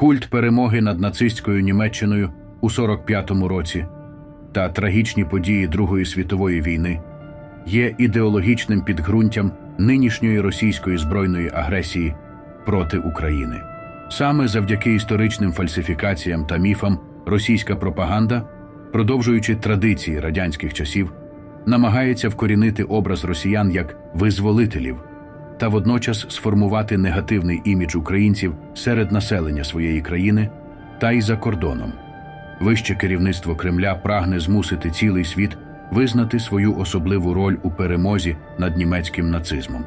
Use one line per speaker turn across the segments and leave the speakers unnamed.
культ перемоги над нацистською Німеччиною у 45-му році та трагічні події Другої світової війни є ідеологічним підґрунтям нинішньої російської збройної агресії проти України. Саме завдяки історичним фальсифікаціям та міфам російська пропаганда, продовжуючи традиції радянських часів, намагається вкорінити образ росіян як визволителів та водночас сформувати негативний імідж українців серед населення своєї країни та й за кордоном. Вище керівництво Кремля прагне змусити цілий світ визнати свою особливу роль у перемозі над німецьким нацизмом,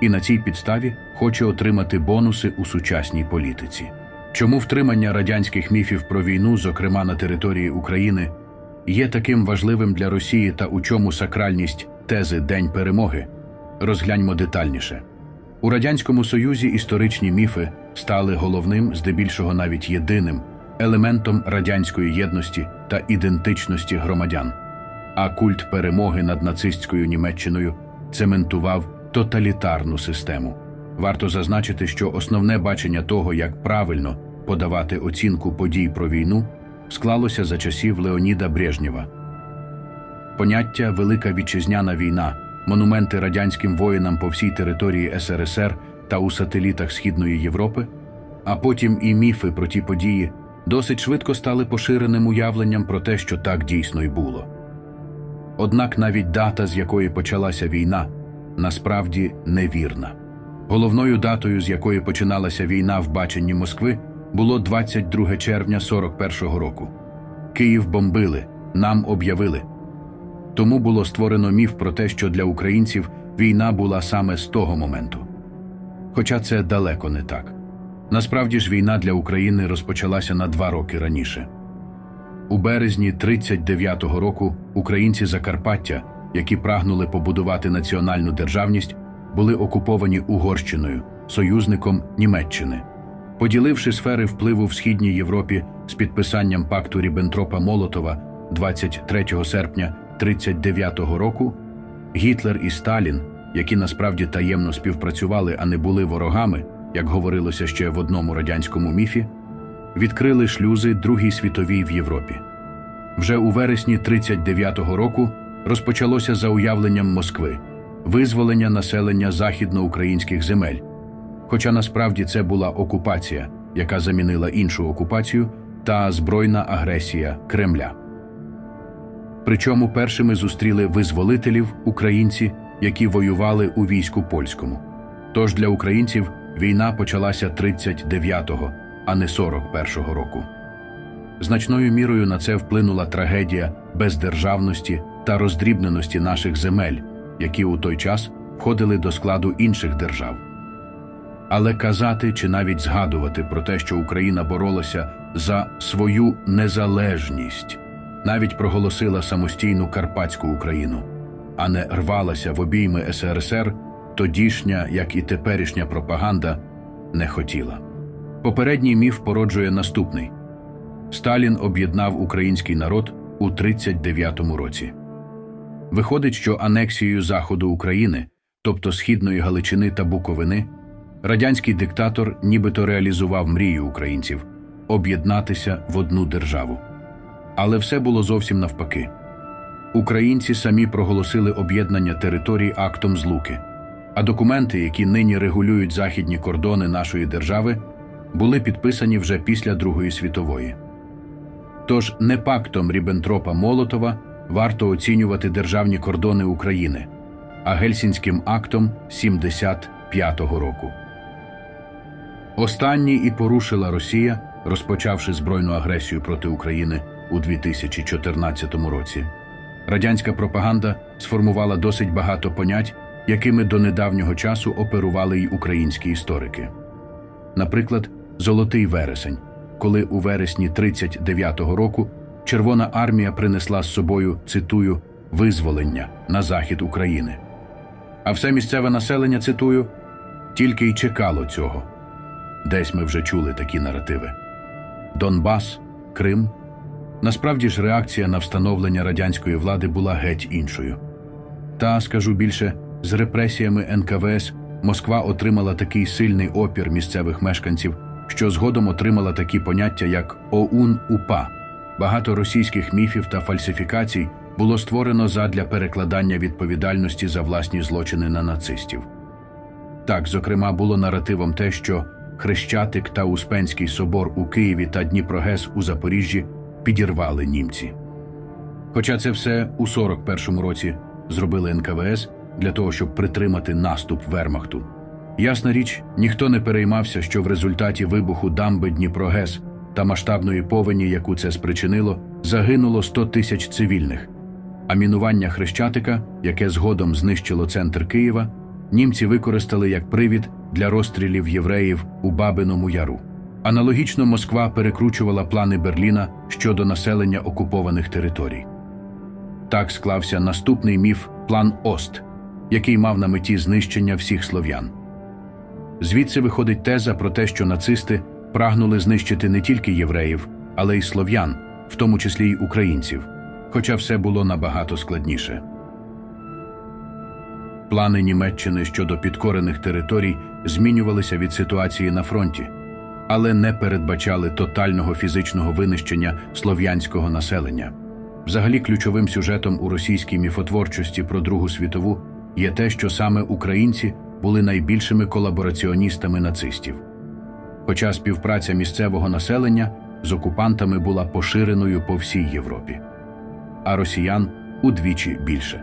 і на цій підставі хоче отримати бонуси у сучасній політиці. Чому втримання радянських міфів про війну, зокрема на території України, є таким важливим для Росії та у чому сакральність тези День перемоги? Розгляньмо детальніше. У Радянському Союзі історичні міфи стали головним, здебільшого навіть єдиним, елементом радянської єдності та ідентичності громадян. А культ перемоги над нацистською Німеччиною цементував тоталітарну систему. Варто зазначити, що основне бачення того, як правильно подавати оцінку подій про війну, склалося за часів Леоніда Брежнєва. Поняття Велика Вітчизняна війна, монументи радянським воїнам по всій території СРСР та у сателітах Східної Європи, а потім і міфи про ті події досить швидко стали поширеним уявленням про те, що так дійсно й було. Однак навіть дата, з якої почалася війна, насправді невірна. Головною датою, з якої починалася війна в баченні Москви, було 22 червня 41-го року. Київ бомбили, нам об'явили. Тому було створено міф про те, що для українців війна була саме з того моменту. Хоча це далеко не так. Насправді ж війна для України розпочалася на два роки раніше. У березні 39-го року українці Закарпаття, які прагнули побудувати національну державність, були окуповані Угорщиною, союзником Німеччини. Поділивши сфери впливу в Східній Європі з підписанням пакту Ріббентропа Молотова 23 серпня 39-го року, Гітлер і Сталін, які насправді таємно співпрацювали, а не були ворогами, як говорилося ще в одному радянському міфі, відкрили шлюзи Другій світовій в Європі. Вже у вересні 39-го року розпочалося за уявленням Москви визволення населення західноукраїнських земель. Хоча насправді це була окупація, яка замінила іншу окупацію та збройна агресія Кремля. Причому першими зустріли визволителів українці, які воювали у війську польському. Тож для українців війна почалася 39-го, а не 41-го року. Значною мірою на це вплинула трагедія бездержавності та роздрібненості наших земель, які у той час входили до складу інших держав. Але казати чи навіть згадувати про те, що Україна боролася за свою незалежність, навіть проголосила самостійну Карпатську Україну, а не рвалася в обійми СРСР, тодішня, як і теперішня пропаганда, не хотіла. Попередній міф породжує наступний: Сталін об'єднав український народ у 39-му році. Виходить, що анексією заходу України, тобто східної Галичини та Буковини, радянський диктатор нібито реалізував мрію українців об'єднатися в одну державу. Але все було зовсім навпаки. Українці самі проголосили об'єднання територій актом злуки, а документи, які нині регулюють західні кордони нашої держави, були підписані вже після Другої світової. Тож не пактом Ріббентропа Молотова варто оцінювати державні кордони України, а Гельсінським актом 75-го року. Останній і порушила Росія, розпочавши збройну агресію проти України у 2014 році. Радянська пропаганда сформувала досить багато понять, якими до недавнього часу оперували й українські історики. Наприклад, Золотий вересень, коли у вересні 39-го року Червона армія принесла з собою, цитую, визволення на захід України. А все місцеве населення, цитую, тільки й чекало цього. Десь ми вже чули такі наративи. Донбас, Крим. Насправді ж реакція на встановлення радянської влади була геть іншою. Та, скажу більше, з репресіями НКВС Москва отримала такий сильний опір місцевих мешканців, що згодом отримала такі поняття, як ОУН-УПА. Багато російських міфів та фальсифікацій було створено задля перекладання відповідальності за власні злочини на нацистів. Так, зокрема, було наративом те, що Хрещатик та Успенський собор у Києві та Дніпрогес у Запоріжжі підірвали німці. Хоча це все у 41-му році зробили НКВС для того, щоб притримати наступ Вермахту. Ясна річ, ніхто не переймався, що в результаті вибуху дамби Дніпрогес та масштабної повені, яку це спричинило, загинуло 100 тисяч цивільних. А мінування Хрещатика, яке згодом знищило центр Києва, німці використали як привід для розстрілів євреїв у Бабиному Яру. Аналогічно Москва перекручувала плани Берліна щодо населення окупованих територій. Так склався наступний міф План Ост, який мав на меті знищення всіх слов'ян. Звідси виходить теза про те, що нацисти прагнули знищити не тільки євреїв, але й слов'ян, в тому числі й українців, хоча все було набагато складніше. Плани Німеччини щодо підкорених територій змінювалися від ситуації на фронті, але не передбачали тотального фізичного винищення слов'янського населення. Взагалі, ключовим сюжетом у російській міфотворчості про Другу світову є те, що саме українці були найбільшими колабораціоністами нацистів. Хоча співпраця місцевого населення з окупантами була поширеною по всій Європі, а росіян удвічі більше.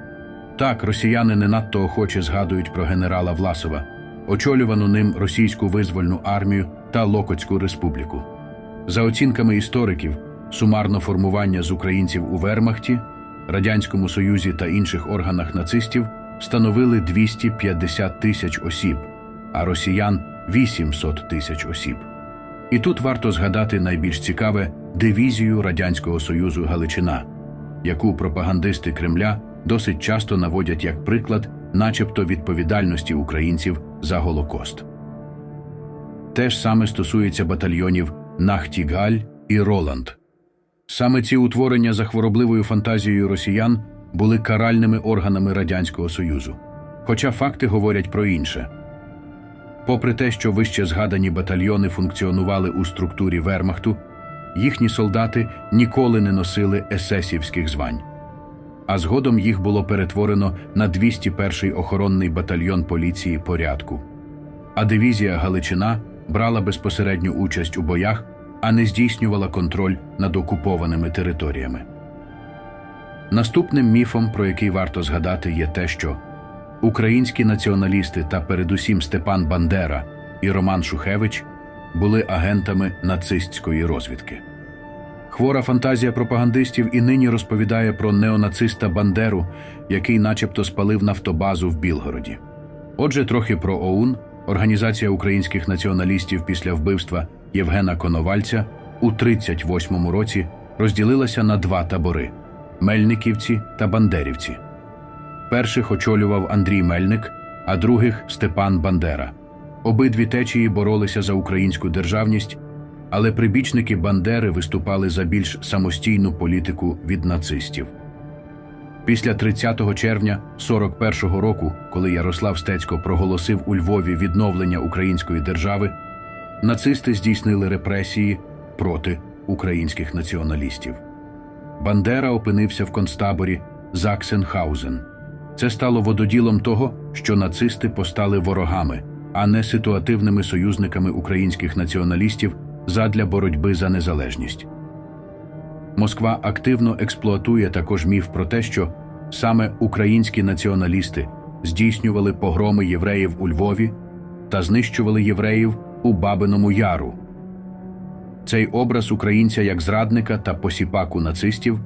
Так, росіяни не надто охоче згадують про генерала Власова, очолювану ним російську визвольну армію та Локотську республіку. За оцінками істориків, сумарно формування з українців у Вермахті, Радянському Союзі та інших органах нацистів становили 250 тисяч осіб, а росіян 800 тисяч осіб. І тут варто згадати найбільш цікаве дивізію Радянського Союзу Галичина, яку пропагандисти Кремля досить часто наводять як приклад, начебто відповідальності українців за Голокост. Те ж саме стосується батальйонів Нахтігаль і Роланд. Саме ці утворення за хворобливою фантазією росіян були каральними органами Радянського Союзу. Хоча факти говорять про інше. Попри те, що вище згадані батальйони функціонували у структурі Вермахту, їхні солдати ніколи не носили есесівських звань. А згодом їх було перетворено на 201-й охоронний батальйон поліції порядку. А дивізія Галичина брала безпосередню участь у боях, а не здійснювала контроль над окупованими територіями. Наступним міфом, про який варто згадати, є те, що українські націоналісти та передусім Степан Бандера і Роман Шухевич були агентами нацистської розвідки. Хвора фантазія пропагандистів і нині розповідає про неонациста Бандеру, який начебто спалив нафтобазу в Білгороді. Отже, трохи про ОУН, Організація українських націоналістів після вбивства Євгена Коновальця у 38-му році розділилася на два табори Мельниківці та Бандерівці. Перших очолював Андрій Мельник, а других Степан Бандера. Обидві течії боролися за українську державність, але прибічники Бандери виступали за більш самостійну політику від нацистів. Після 30 червня 41-го року, коли Ярослав Стецько проголосив у Львові відновлення української держави, нацисти здійснили репресії проти українських націоналістів. Бандера опинився в концтаборі Заксенхаузен. Це стало вододілом того, що нацисти постали ворогами, а не ситуативними союзниками українських націоналістів задля боротьби за незалежність. Москва активно експлуатує також міф про те, що саме українські націоналісти здійснювали погроми євреїв у Львові та знищували євреїв у Бабиному Яру. Цей образ українця як зрадника та посіпаку нацистів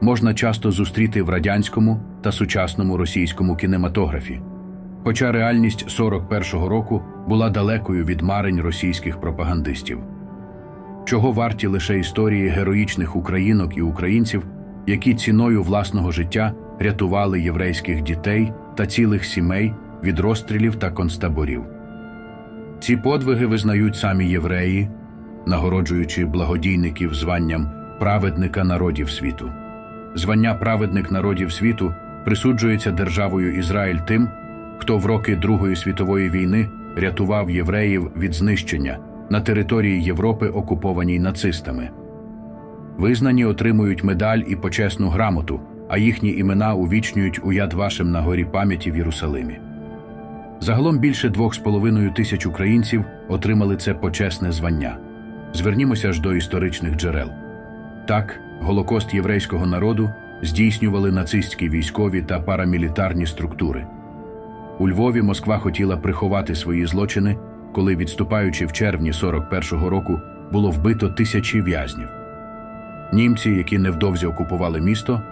можна часто зустріти в радянському та сучасному російському кінематографі. Хоча реальність 41-го року була далекою від марень російських пропагандистів. Чого варті лише історії героїчних українок і українців, які ціною власного життя рятували єврейських дітей та цілих сімей від розстрілів та концтаборів. Ці подвиги визнають самі євреї, нагороджуючи благодійників званням праведника народів світу. Звання праведник народів світу присуджується державою Ізраїль тим, хто в роки Другої світової війни рятував євреїв від знищення, на території Європи, окупованій нацистами. Визнані отримують медаль і почесну грамоту, а їхні імена увічнюють у яд вашим на горі пам'яті в Єрусалимі. Загалом більше двох з половиною тисяч українців отримали це почесне звання. Звернімося ж до історичних джерел. Так, Голокост єврейського народу здійснювали нацистські військові та парамілітарні структури. У Львові Москва хотіла приховати свої злочини, коли, відступаючи в червні 41-го року, було вбито тисячі в'язнів. Німці, які невдовзі окупували місто,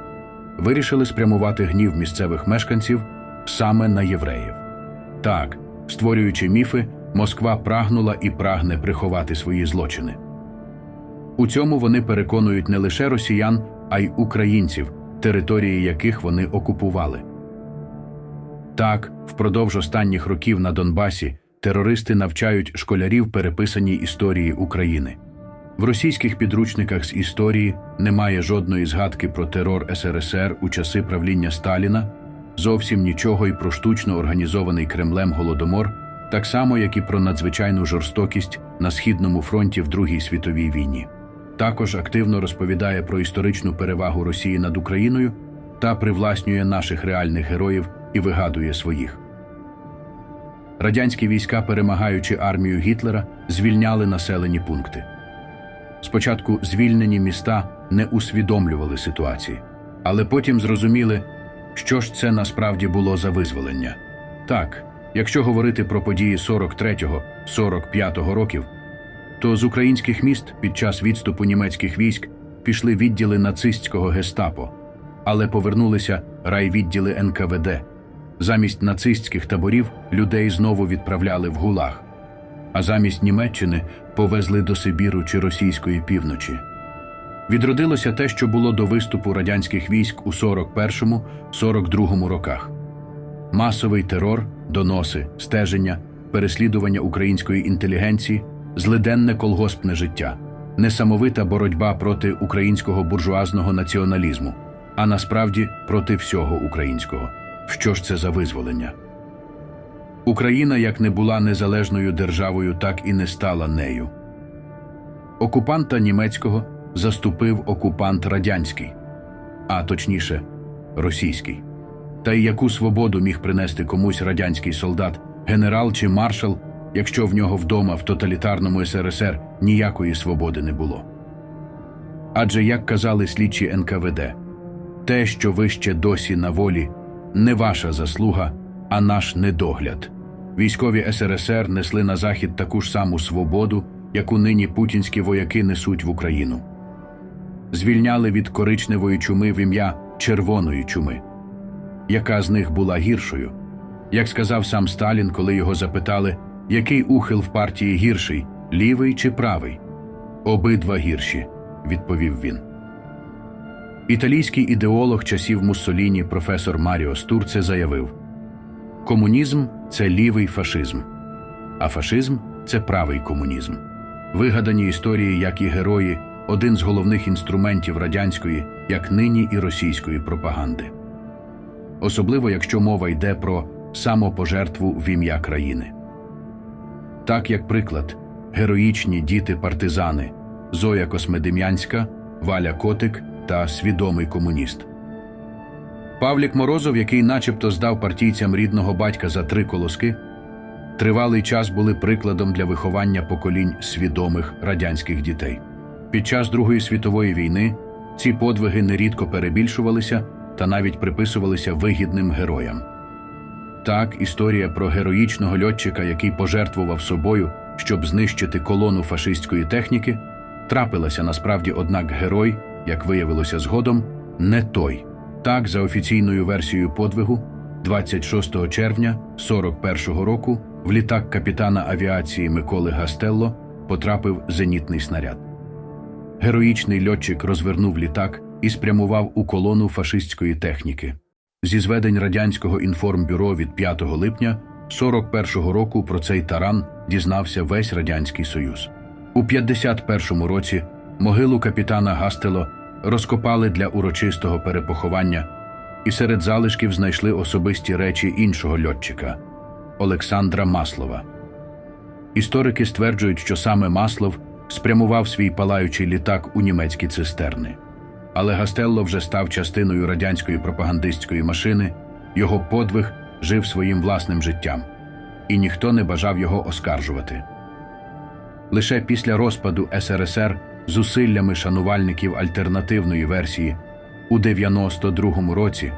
вирішили спрямувати гнів місцевих мешканців саме на євреїв. Так, створюючи міфи, Москва прагнула і прагне приховати свої злочини. У цьому вони переконують не лише росіян, а й українців, території яких вони окупували. Так, впродовж останніх років на Донбасі терористи навчають школярів переписаній історії України. В російських підручниках з історії немає жодної згадки про терор СРСР у часи правління Сталіна, зовсім нічого і про штучно організований Кремлем голодомор, так само як і про надзвичайну жорстокість на східному фронті в Другій світовій війні. Також активно розповідає про історичну перевагу Росії над Україною та привласнює наших реальних героїв і вигадує своїх. Радянські війська, перемагаючи армію Гітлера, звільняли населені пункти. Спочатку звільнені міста не усвідомлювали ситуації, але потім зрозуміли, що ж це насправді було за визволення. Так, якщо говорити про події 43-45 років, то з українських міст під час відступу німецьких військ пішли відділи нацистського гестапо, але повернулися райвідділи НКВД. Замість нацистських таборів людей знову відправляли в гулаг, а замість Німеччини повезли до Сибіру чи російської півночі. Відродилося те, що було до виступу радянських військ у 41-42 роках. Масовий терор, доноси, стеження, переслідування української інтелігенції, злиденне колгоспне життя, несамовита боротьба проти українського буржуазного націоналізму, а насправді проти всього українського. Що ж це за визволення? Україна як не була незалежною державою, так і не стала нею. Окупанта німецького заступив окупант радянський, а точніше, російський. Та й яку свободу міг принести комусь радянський солдат, генерал чи маршал, якщо в нього вдома в тоталітарному СРСР ніякої свободи не було. Адже, як казали слідчі НКВД, те, що ви ще досі на волі, не ваша заслуга, а наш недогляд. Військові СРСР несли на захід таку ж саму свободу, яку нині путінські вояки несуть в Україну. Звільняли від коричневої чуми в ім'я червоної чуми. Яка з них була гіршою? Як сказав сам Сталін, коли його запитали, який ухил в партії гірший, лівий чи правий? Обидва гірші, відповів він. Італійський ідеолог часів Муссоліні професор Маріо Стурце заявив: комунізм це лівий фашизм, а фашизм це правий комунізм. Вигадані історії, як і герої, один з головних інструментів радянської, як нині і російської пропаганди. Особливо якщо мова йде про самопожертву в ім'я країни. Так, як приклад, героїчні діти-партизани Зоя Космедем'янська, Валя Котик та свідомий комуніст. Павлік Морозов, який начебто здав партійцям рідного батька за три колоски, тривалий час були прикладом для виховання поколінь свідомих радянських дітей. Під час Другої світової війни ці подвиги нерідко перебільшувалися та навіть приписувалися вигідним героям. Так, історія про героїчного льотчика, який пожертвував собою, щоб знищити колону фашистської техніки, трапилася насправді, однак герой, як виявилося згодом, не той. Так, за офіційною версією подвигу, 26 червня 41-го року в літак капітана авіації Миколи Гастелло потрапив зенітний снаряд. Героїчний льотчик розвернув літак і спрямував у колону фашистської техніки. Зі зведень радянського інформбюро від 5 липня 41-го року про цей таран дізнався весь радянський союз. У 51-му році могилу капітана Гастело розкопали для урочистого перепоховання, і серед залишків знайшли особисті речі іншого льотчика Олександра Маслова. Історики стверджують, що саме Маслов спрямував свій палаючий літак у німецькі цистерни. Але Гастелло вже став частиною радянської пропагандистської машини, його подвиг жив своїм власним життям, і ніхто не бажав його оскаржувати. Лише після розпаду СРСР зусиллями шанувальників альтернативної версії у 92-му році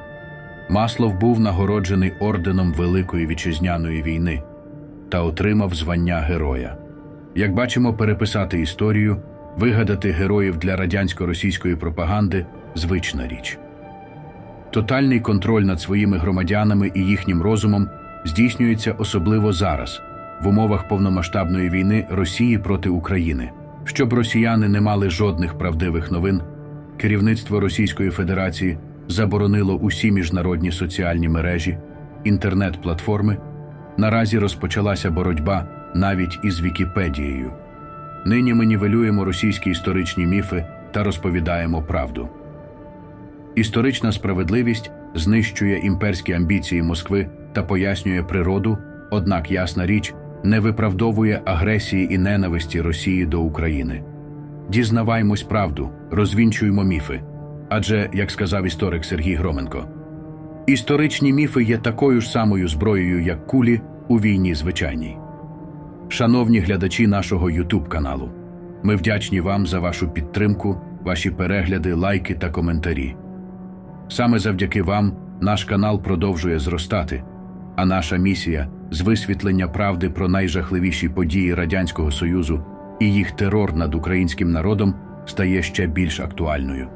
Маслов був нагороджений орденом Великої вітчизняної війни та отримав звання героя. Як бачимо, переписати історію, вигадати героїв для радянсько-російської пропаганди звична річ. Тотальний контроль над своїми громадянами і їхнім розумом здійснюється особливо зараз, в умовах повномасштабної війни Росії проти України. Щоб росіяни не мали жодних правдивих новин, керівництво Російської Федерації заборонило усі міжнародні соціальні мережі, інтернет-платформи. Наразі розпочалася боротьба навіть із Вікіпедією. Нині ми нівелюємо російські історичні міфи та розповідаємо правду. Історична справедливість знищує імперські амбіції Москви та пояснює природу, однак ясна річ не виправдовує агресії і ненависті Росії до України. Дізнаваймось правду, розвінчуємо міфи. Адже, як сказав історик Сергій Громенко, історичні міфи є такою ж самою зброєю, як кулі у війні звичайній. Шановні глядачі нашого YouTube каналу, ми вдячні вам за вашу підтримку, ваші перегляди, лайки та коментарі. Саме завдяки вам наш канал продовжує зростати, а наша місія з висвітлення правди про найжахливіші події Радянського Союзу і їх терор над українським народом стає ще більш актуальною.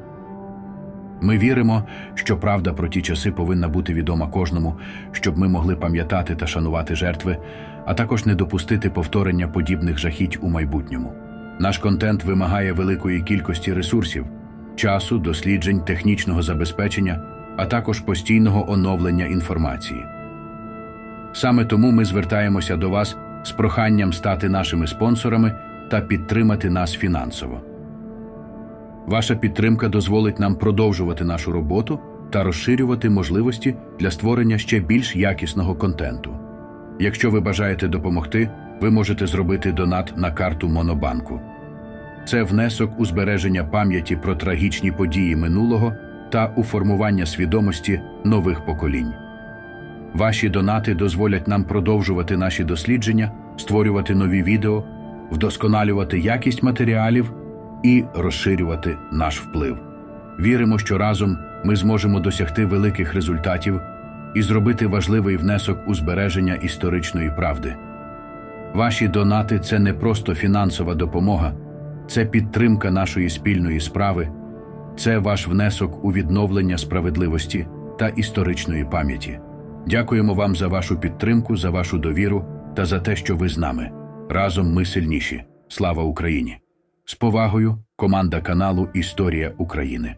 Ми віримо, що правда про ті часи повинна бути відома кожному, щоб ми могли пам'ятати та шанувати жертви, а також не допустити повторення подібних жахіть у майбутньому. Наш контент вимагає великої кількості ресурсів, часу, досліджень, технічного забезпечення, а також постійного оновлення інформації. Саме тому ми звертаємося до вас з проханням стати нашими спонсорами та підтримати нас фінансово. Ваша підтримка дозволить нам продовжувати нашу роботу та розширювати можливості для створення ще більш якісного контенту. Якщо ви бажаєте допомогти, ви можете зробити донат на карту Монобанку. Це внесок у збереження пам'яті про трагічні події минулого та у формування свідомості нових поколінь. Ваші донати дозволять нам продовжувати наші дослідження, створювати нові відео, вдосконалювати якість матеріалів і розширювати наш вплив. Віримо, що разом ми зможемо досягти великих результатів і зробити важливий внесок у збереження історичної правди. Ваші донати це не просто фінансова допомога, це підтримка нашої спільної справи, це ваш внесок у відновлення справедливості та історичної пам'яті. Дякуємо вам за вашу підтримку, за вашу довіру та за те, що ви з нами. Разом ми сильніші. Слава Україні! З повагою, команда каналу Історія України.